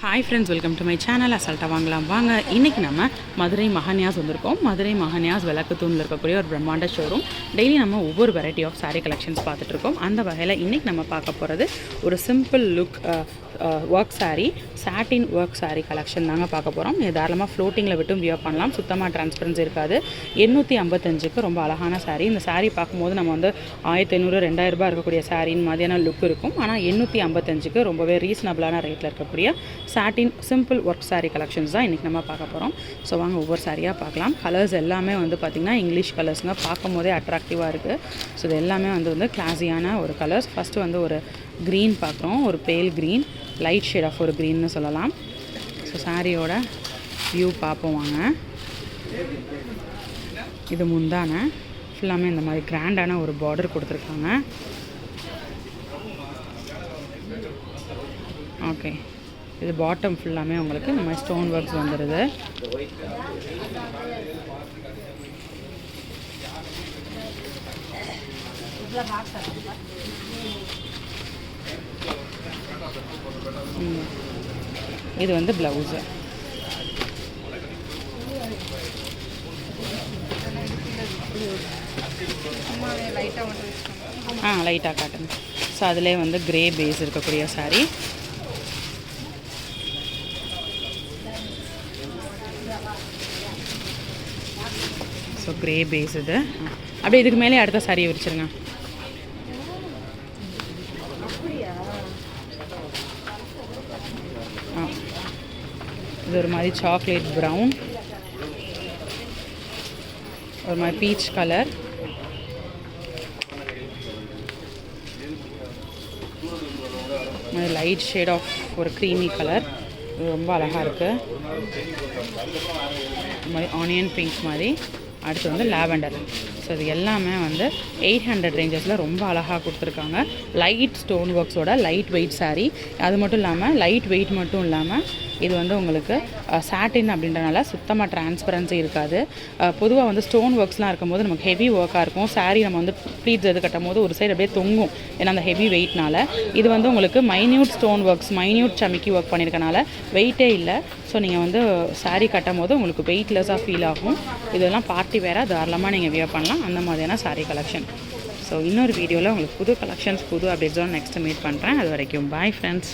Hi friends welcome to my channel அசால்ட்டாக வாங்கலாம் வாங்க இன்றைக்கி நம்ம மதுரை மகன்யாஸ் வந்திருக்கோம். மதுரை மகன்யாஸ் விளக்குத்தூணில் இருக்கக்கூடிய ஒரு பிரம்மாண்ட ஷோரூம் டெய்லி நம்ம ஒவ்வொரு வெரைட்டி ஆஃப் சாரீ கலெக்ஷன்ஸ் பார்த்துட்டு இருக்கோம். அந்த வகையில் இன்றைக்கி நம்ம பார்க்க போகிறது ஒரு simple look work sari satin work sari collection தாங்க பார்க்க போகிறோம் இது தாராளமாக ஃப்ளோட்டிங்கில் விட்டும் வியர் பண்ணலாம். சுத்தமாக டிரான்ஸ்பரன்சி இருக்காது. எண்ணூற்றி ஐம்பத்தஞ்சுக்கு ரொம்ப அழகான சாரீ இந்த சாரீ பார்க்கும்போது நம்ம வந்து ஆயிரத்தி ஐநூறு ரெண்டாயிரம் இருக்கக்கூடிய சாரின்னு மாதிரியான லுக் இருக்கும். ஆனால் எண்ணூற்றி ஐம்பத்தஞ்சுக்கு ரொம்பவே ரீசனபிளான ரேட்டில் இருக்கக்கூடிய satin simple work sari collections தான் இன்றைக்கி நம்ம பார்க்க போகிறோம் ஸோ வாங்க ஒவ்வொரு சாரியாக பார்க்கலாம். கலர்ஸ் எல்லாமே வந்து பார்த்திங்கன்னா இங்கிலீஷ் கலர்ஸுங்க பார்க்கும் போதே அட்ராக்டிவாக இருக்குது ஸோ இது எல்லாமே வந்து வந்து கிளாஸியான ஒரு கலர்ஸ் ஃபஸ்ட்டு வந்து ஒரு க்ரீன் பார்க்குறோம். ஒரு pale green light shade of ஒரு க்ரீன்னு சொல்லலாம். ஸோ சாரியோட வியூ பார்ப்போம் வாங்க. இது முந்தான. ஃபுல்லாமே இந்த மாதிரி கிராண்டான ஒரு பார்டர் கொடுத்துருக்காங்க. ஓகே இது பாட்டம் ஃபுல்லாமே உங்களுக்கு இந்த மாதிரி ஸ்டோன் ஒர்க்ஸ் வந்துடுது இது வந்து ப்ளவுஸு ஆ லைட்டாக காட்டுங்க. ஸோ அதிலே வந்து கிரே பேஸ் இருக்கக்கூடிய சாரீ ஸோ கிரே பேஸ் இது. அப்படியே இதுக்கு மேலே அடுத்த சாரியை விரிச்சிருங்க. இது ஒரு மாதிரி சாக்லேட் ப்ரௌன் ஒரு மாதிரி peach colour light shade of ஒரு க்ரீமி கலர் ரொம்ப அழகாக இருக்குது இந்த மாதிரி ஆனியன் பிங்க் மாதிரி. அடுத்து வந்து லாவெண்டர் அது எல்லாமே வந்து எயிட் ஹண்ட்ரட் ரேஞ்சஸில் ரொம்ப அழகாக கொடுத்துருக்காங்க. லைட் ஸ்டோன் ஒர்க்ஸோட லைட் வெயிட் சாரீ அது மட்டும் இல்லாமல் லைட் வெயிட் மட்டும் இல்லாமல் இது வந்து உங்களுக்கு சாட்டின் அப்படின்றனால சுத்தமாக டிரான்ஸ்பரன்சி இருக்காது. பொதுவாக வந்து ஸ்டோன் ஒர்க்ஸ்லாம் இருக்கும்போது நமக்கு ஹெவி ஒர்க்காக இருக்கும். சாரீ நம்ம வந்து ப்ளீட்ஸ் எது கட்டும் போது ஒரு சைடு அப்படியே தொங்கும். ஏன்னா அந்த ஹெவி வெயிட்னால இது வந்து உங்களுக்கு மைன்யூட் ஸ்டோன் ஒர்க்ஸ் மைன்யூட் சமிக்கி ஒர்க் பண்ணியிருக்கனால வெயிட்டே இல்லை. ஸோ நீங்கள் வந்து சாரீ கட்டும் போது உங்களுக்கு வெயிட்லெஸ்ஸாக ஃபீல் ஆகும். இதெல்லாம் பார்ட்டி வேறு தாராளமாக நீங்கள் வியர் பண்ணலாம். அந்த மாதிரியான சாரீ கலெக்ஷன் ஸோ இன்னொரு வீடியோவில் உங்களுக்கு புது கலெக்ஷன்ஸ் புது அப்டேட்ஸோடு நெக்ஸ்ட்டு மீட் பண்ணுறேன் அது வரைக்கும் பாய் ஃப்ரெண்ட்ஸ்